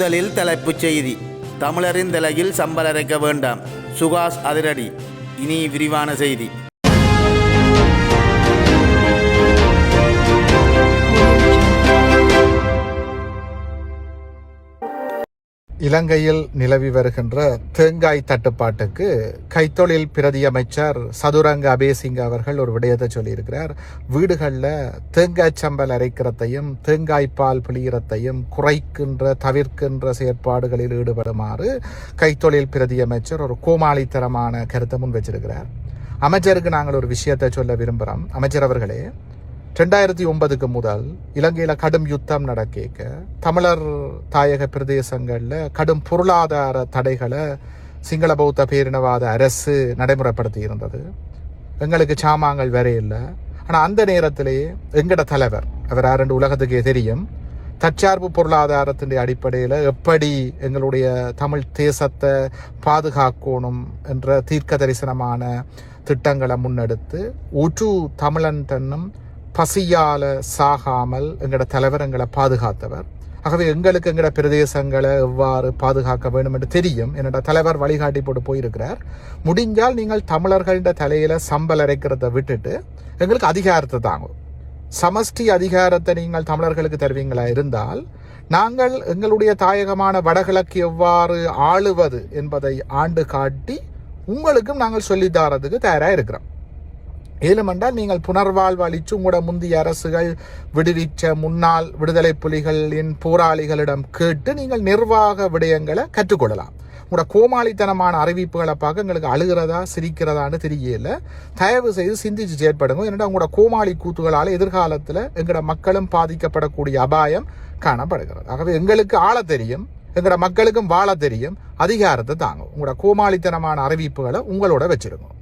முதலில் தலைப்புச் செய்தி. தமிழரின் தலையில் சம்பளரைக்க வேண்டாம். சுகாஷ் அதிரடி. இனி விரிவான செய்தி. இலங்கையில் நிலவி வருகின்ற தேங்காய் தட்டுப்பாட்டுக்கு கைத்தொழில் பிரதி அமைச்சர் சதுரங்க அபேசிங்க அவர்கள் ஒரு விடயத்தை சொல்லியிருக்கிறார். வீடுகளில் தேங்காய் சம்பல் அரைக்கிறதையும் தேங்காய் பால் பிழிகிறதையும் குறைக்கின்ற தவிர்க்கின்ற செயற்பாடுகளில் ஈடுபடுமாறு கைத்தொழில் பிரதி அமைச்சர் ஒரு கோமாளித்தரமான கருத்தை முன் வச்சிருக்கிறார். அமைச்சருக்கு நாங்கள் ஒரு விஷயத்தை சொல்ல விரும்புகிறோம் அமைச்சர் அவர்களே ரெண்டாயிரத்தி ஒன்பதுக்கு முதல் இலங்கையில் கடும் யுத்தம் நடக்க தமிழர் தாயக பிரதேசங்களில் கடும் பொருளாதார தடைகளை சிங்கள பௌத்த பேரினவாத அரசு நடைமுறைப்படுத்தி இருந்தது. எங்களுக்கு சாமான்கள் வேற இல்லை. ஆனால் அந்த நேரத்திலேயே எங்கட தலைவர் அவர் ரெண்டு உலகத்துக்கே தெரியும் தற்சார்பு பொருளாதாரத்தின் அடிப்படையில் எப்படி எங்களுடைய தமிழ் தேசத்தை பாதுகாக்கணும் என்ற தீர்க்க தரிசனமான திட்டங்களை முன்னெடுத்து உற்று தமிழன் தன்னும் பசியால் சாகாமல் எங்களோட தலைவர் எங்களை பாதுகாத்தவர். ஆகவே எங்களுக்கு எங்களோட பிரதேசங்களை எவ்வாறு பாதுகாக்க வேண்டும் என்று தெரியும். என்னோட தலைவர் வழிகாட்டி போட்டு போயிருக்கிறார். முடிஞ்சால் நீங்கள் தமிழர்கள்ட தலையில் சம்பல் அரைக்கிறத விட்டுட்டு எங்களுக்கு அதிகாரத்தை தாங்கும். சமஷ்டி அதிகாரத்தை நீங்கள் தமிழர்களுக்கு தருவீங்களா? இருந்தால் நாங்கள் எங்களுடைய தாயகமான வடகிழக்கு எவ்வாறு ஆளுவது என்பதை ஆண்டு காட்டி உங்களுக்கும் நாங்கள் சொல்லித்தாரதுக்கு தயாராக இருக்கிறோம். ஏழுமென்றால் நீங்கள் புனர்வாழ்வு அளித்து உங்களோட முந்தைய அரசுகள் விடுவிச்ச முன்னாள் விடுதலை புலிகளின் போராளிகளிடம் கேட்டு நீங்கள் நிர்வாக விடயங்களை கற்றுக்கொள்ளலாம். உங்களோட கோமாளித்தனமான அறிவிப்புகளை பார்க்க எங்களுக்கு அழுகிறதா சிரிக்கிறதான்னு தெரியல. தயவு செய்து சிந்திச்சு செயற்படுங்க. என்னடா உங்களோட கோமாளி கூத்துகளால் எதிர்காலத்தில் எங்களோட மக்களும் பாதிக்கப்படக்கூடிய அபாயம் காணப்படுகிறது. ஆகவே எங்களுக்கு ஆள தெரியும் எங்களோட மக்களுக்கும் வாழ தெரியும். அதிகாரத்தை தாங்கும் உங்களோட கோமாளித்தனமான அறிவிப்புகளை உங்களோட வச்சிருக்கோம்